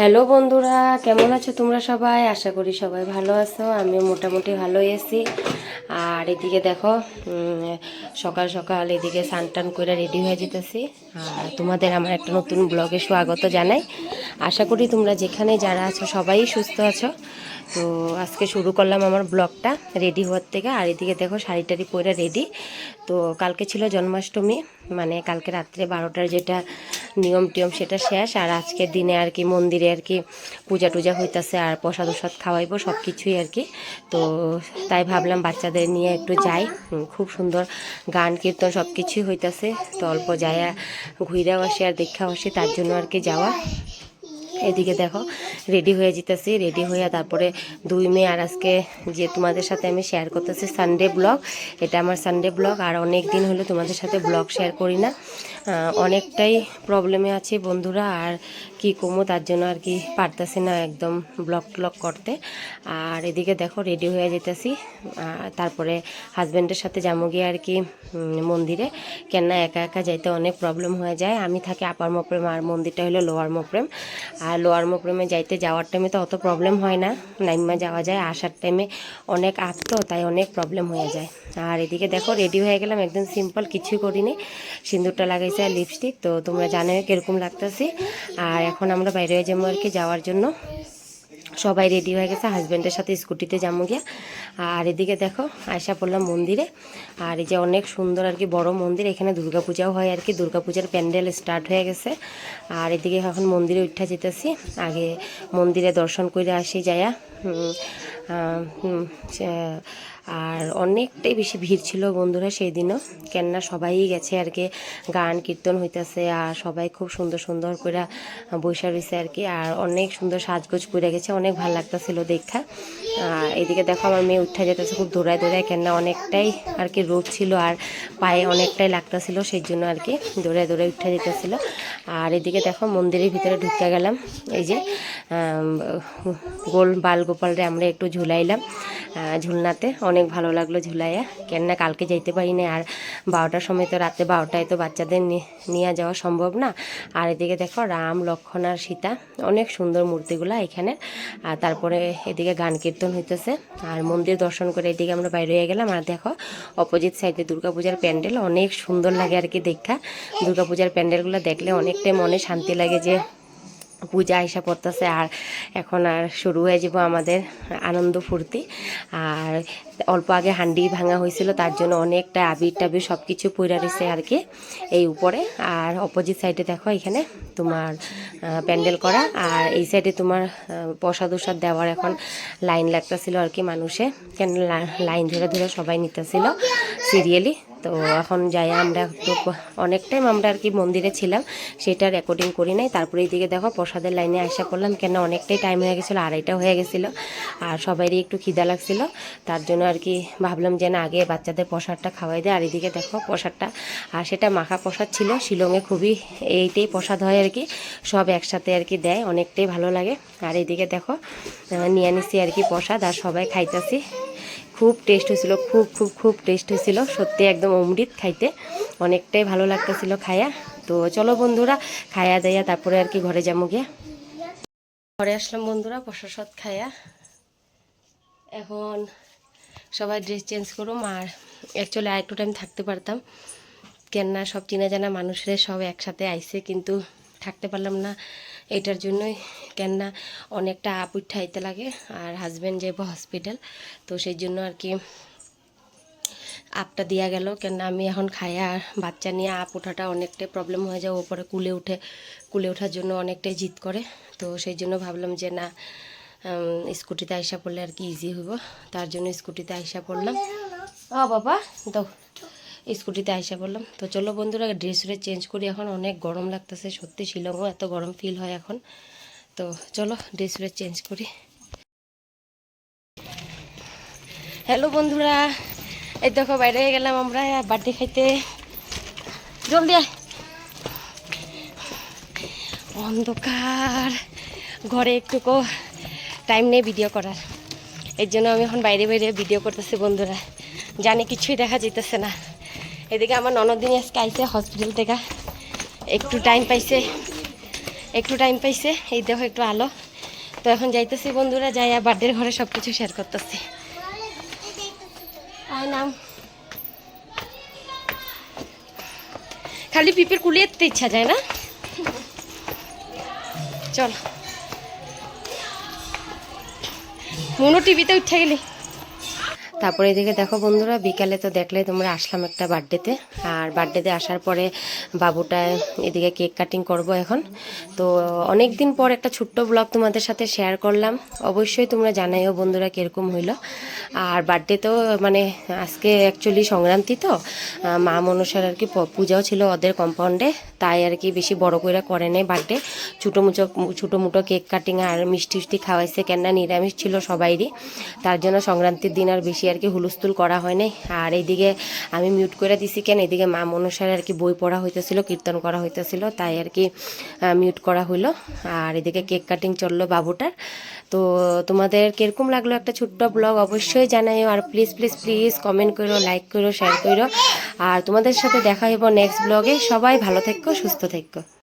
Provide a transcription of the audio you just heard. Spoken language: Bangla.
হ্যালো বন্ধুরা, কেমন আছো তোমরা সবাই? আশা করি সবাই ভালো আছো আমি মোটামুটি ভালোই আছি। আর এদিকে দেখো সকাল সকাল এদিকে স্নান টান করে রেডি হয়ে যেতেছি। আর তোমাদের আমার একটা নতুন ব্লগে স্বাগত জানাই। আশা করি তোমরা যেখানে যারা আছো সবাই সুস্থ আছো। তো আজকে শুরু করলাম আমার ব্লগটা রেডি হওয়ার থেকে। আর এদিকে দেখো শাড়ি টাড়ি পরে রেডি। তো কালকে ছিল জন্মাষ্টমী মানে কালকে রাত্রে বারোটার যেটা নিয়ম টিয়ম সেটা শেষ। আর আজকের দিনে আর কি মন্দিরে আর কি পূজা টুজা হইতেছে আর প্রসাদ ওসাদ খাওয়াইবো সব কিছুই আর কি। তো তাই ভাবলাম বাচ্চাদের নিয়ে একটু যাই। খুব সুন্দর গান, কীর্তন সব কিছুই হইতাছে। তো অল্প যায়া ঘুরে বসে আর দেখাও বসে তার জন্য আর কি যাওয়া। এদিকে দেখো রেডি হয়ে যেতেছি রেডি হয়ে তারপরে দুই মে আর আজকে যে তোমাদের সাথে আমি শেয়ার করতেছি সানডে ব্লগ এটা আমার সানডে ব্লগ আর অনেক দিন হলো তোমাদের সাথে ব্লগ শেয়ার করি না। অনেকটাই প্রবলেমে আছি বন্ধুরা, আর কি কমো তার জন্য আর কি পারতেছি না একদম ব্লগ ট্লগ করতে। আর এদিকে দেখো রেডি হয়ে যেতেছি তারপরে হাজব্যান্ডের সাথে যাব গিয়ে আর কি মন্দিরে। কেননা একা একা যাইতে অনেক প্রবলেম হয়ে যায়। আমি থাকি আপার মোপ্রেম, আর মন্দিরটা হলো লোয়ার মোপ্রেম। আর লোয়ার মোকরমে যাইতে যাওয়ার টাইমে তো অত প্রবলেম হয় না। নাইমা যাওয়া যায়, আসার টাইমে অনেক তো তাই অনেক প্রবলেম হয়ে যায়। আর এদিকে দেখো রেডি হয়ে গেলাম, একদম সিম্পল কিছুই করিনি। সিঁদুরটা লাগাইছে আর লিপস্টিক তো তোমরা জানো কীরকম লাগতেছি। আর এখন আমরা বাইরে যাব আর কি, যাওয়ার জন্য। সবাই রেডি হয়ে গেছে হাজব্যান্ডের সাথে স্কুটিতে যাব গিয়া। আর এদিকে দেখো আয়সা পড়লাম মন্দিরে। আর এই যে অনেক সুন্দর আর কি বড় মন্দির, এখানে দুর্গাপূজাও হয় আর কি। দুর্গাপূজার প্যান্ডেল স্টার্ট হয়ে গেছে। আর এদিকে এখন মন্দিরে উঠা যেতেছি। আগে মন্দিরে দর্শন করে আসি যায়া আর অনেকটাই বেশি ভিড় ছিল বন্ধুরা সেই দিনও কেননা সবাই গেছে আর কি, গান কীর্তন হইতেছে আর সবাই খুব সুন্দর সুন্দর করে বৈশা রয়েছে আর কি। আর অনেক সুন্দর সাজগোজ করে গেছে, অনেক ভালো লাগতেছিল দেখা। এদিকে দেখো আমার মেয়ে উঠে যেতেছে খুব দৌড়ায় দৌড়ায় কেননা অনেকটাই আর কি রোদ ছিল আর পায়ে অনেকটাই লাগতেছিল সেই জন্য আর কি দৌড়ায় দৌড়ায় উঠে যেতেছিল আর এদিকে দেখো মন্দিরের ভিতরে ঢুকে গেলাম, এই যে গোল বাল গোপালরে আমরা একটু ঝুলাইলাম। ঝুলনাতে। অনেক ভালো লাগল ঝুলাইয়া। কেননা কালকে যাইতে পারি না আর বারোটার সময় তো রাতে বারোটায় তো বাচ্চাদের নিয়ে যাওয়া সম্ভব না। আর এদিকে দেখো রাম লক্ষ্মণ আর সীতা, অনেক সুন্দর মূর্তিগুলা এখানে। আর তারপরে এদিকে গান কীর্তন হইতেছে। আর মন্দির দর্শন করে এদিকে আমরা বাইরে হয়ে গেলাম। আর দেখো অপোজিট সাইডে দুর্গাপূজার প্যান্ডেল। অনেক সুন্দর লাগে আর কি দেখা। দুর্গাপূজার প্যান্ডেলগুলো দেখলে অনেকটাই মনে শান্তি লাগে যে পূজা আইসা পড়তেছে আর এখন আর শুরু হয়ে যাব আমাদের আনন্দ ফুর্তি। আর অল্প আগে হান্ডি ভাঙা হয়েছিল, তার জন্য অনেকটা আবির টাবির সব কিছু পইরা রয়েছে আর কি এই উপরে। আর অপোজিট সাইডে দেখো এখানে তোমার প্যান্ডেল করা। আর এই সাইডে তোমার প্রসাদ উসাদ দেওয়ার এখন লাইন লাগতেছিল আর কি মানুষে। কেন লাইন ধরে ধরে সবাই নিতেছিল। সিরিয়ালি। তো এখন যাই, আমরা একটু অনেক টাইম আমরা আর কি মন্দিরে ছিলাম, সেটা রেকর্ডিং করি নাই। তারপরে এইদিকে দেখো প্রসাদের লাইনে আসা করলাম কেন অনেকটাই টাইম হয়ে গেছিল আড়াইটা হয়ে গেছিল, আর সবারই একটু খিদা লাগছিল। তার জন্য আর কি ভাবলাম যে না আগে বাচ্চাদের প্রসাদটা খাওয়াই দেয়, আর এদিকে দেখো প্রসাদটা, আর সেটা মাখা প্রসাদ ছিল, শিলংয়ে খুবই এইটাই প্রসাদ হয় আর কি, সব একসাথে আর কি দেয়, অনেকটাই ভালো লাগে। আর এদিকে দেখো নিয়ে নিছি আর কি প্রসাদ, আর সবাই খাইতেছি। খুব টেস্ট হয়েছিল, খুব খুব খুব টেস্ট হয়েছিল। সত্যি একদম অমৃত খাইতে অনেকটাই ভালো লাগতেছিল খায়া। তো চলো বন্ধুরা, খায়া দেয়া তারপরে আর কি ঘরে যাব গিয়া। ঘরে আসলাম বন্ধুরা, প্রসাদ খায়া। এখন সবাই ড্রেস চেঞ্জ করুম আর অ্যাকচুয়ালি আর একটু টাইম থাকতে পারতাম। কেননা সব চেনা জানা মানুষের সব একসাথে আইসে, কিন্তু থাকতে পারলাম না। এটার জন্যই কেননা অনেকটা আপ উঠাইতে লাগে আর হাজব্যান্ড যাব হসপিটাল তো সেই জন্য আর কি আপটা দেওয়া গেল। কেননা আমি এখন খায়া আর বাচ্চা নিয়ে আপ ওঠাটা অনেকটাই প্রবলেম হয়ে যায় ওপরে কুলে উঠে কুলে ওঠার জন্য অনেকটাই জিদ করে। তো সেই জন্য ভাবলাম যে না স্কুটিতে আইসা পড়লে আর কি ইজি হইব। তার জন্য স্কুটিতে আইসা পড়লাম। ও বাবা দাও। স্কুটিতে আইসা পড়লাম। তো চলো বন্ধুরা ড্রেস ফ্রেস চেঞ্জ করি। এখন অনেক গরম লাগতেছে, সত্যি শিলংও এত গরম ফিল হয় এখন। তো চলো ড্রেস ফ্রেস চেঞ্জ করি। হ্যালো বন্ধুরা, এই দেখো বাইরে গেলাম আমরা বার্থডে খাইতে। জলদি আয়। অন্ধকার, ঘরে একটুকু টাইম নেই ভিডিও করার। এর জন্য আমি এখন বাইরে বাইরে ভিডিও করতেছি বন্ধুরা। জানি কিছুই দেখা যেতেছে না। এদিকে আমার ননদিনী আজকে আইসে হসপিটাল থেকে। একটু টাইম পাইছে। একটু টাইম পাইছে। এই দেখো একটু আলো। তো এখন যাইতেছি বন্ধুরা, যাই আর বার্থডের ঘরে সব কিছু শেয়ার করতেছি নাম। খালি পিপের কুলিয়ে যেতে ইচ্ছা যায় না? চল। মনো টিভিতে উঠে গেলি? তারপরে এদিকে দেখো বন্ধুরা, বিকালে তো দেখলে তোমরা আসলাম একটা বার্থডেতে। আর বার্থডেতে আসার পরে বাবুটা এদিকে কেক কাটিং করব এখন। তো অনেক দিন পর একটা ছোট্ট ব্লগ তোমাদের সাথে শেয়ার করলাম। অবশ্যই তোমরা জানাইও বন্ধুরা কীরকম হইল। আর বার্থডে তো মানে আজকে অ্যাকচুয়ালি সংক্রান্তি তো। মা মনসার আর কি পূজাও ছিল ওদের কম্পাউন্ডে তাই আর কি বেশি বড় করে করে নেই বার্থডে। ছোটো মুচো, ছোটো মুটো কেক কাটিং আর মিষ্টি উষ্টি খাওয়াইছে, কেননা নিরামিষ ছিল সবাইরই। তার জন্য সংক্রান্তির দিন আর বেশি আর কি হুলস্থুল করা হয় নাই আর এইদিকে আমি মিউট করে দিছি কেন? এদিকে মা মনসার আর কি বই পড়া হইতেছিল, কীর্তন করা হইতেছিল, তাই আর কি মিউট করা হইল। আর এদিকে কেক কাটিং চলল বাবুটার। তো তোমাদের কীরকম লাগল একটা ছোট্ট ব্লগ অবশ্যই জানাইও। আর প্লিজ প্লিজ প্লিজ কমেন্ট করো লাইক করো শেয়ার করো। আর তোমাদের সাথে দেখা হইব নেক্সট ব্লগে সবাই ভালো থেকো, সুস্থ থেকো।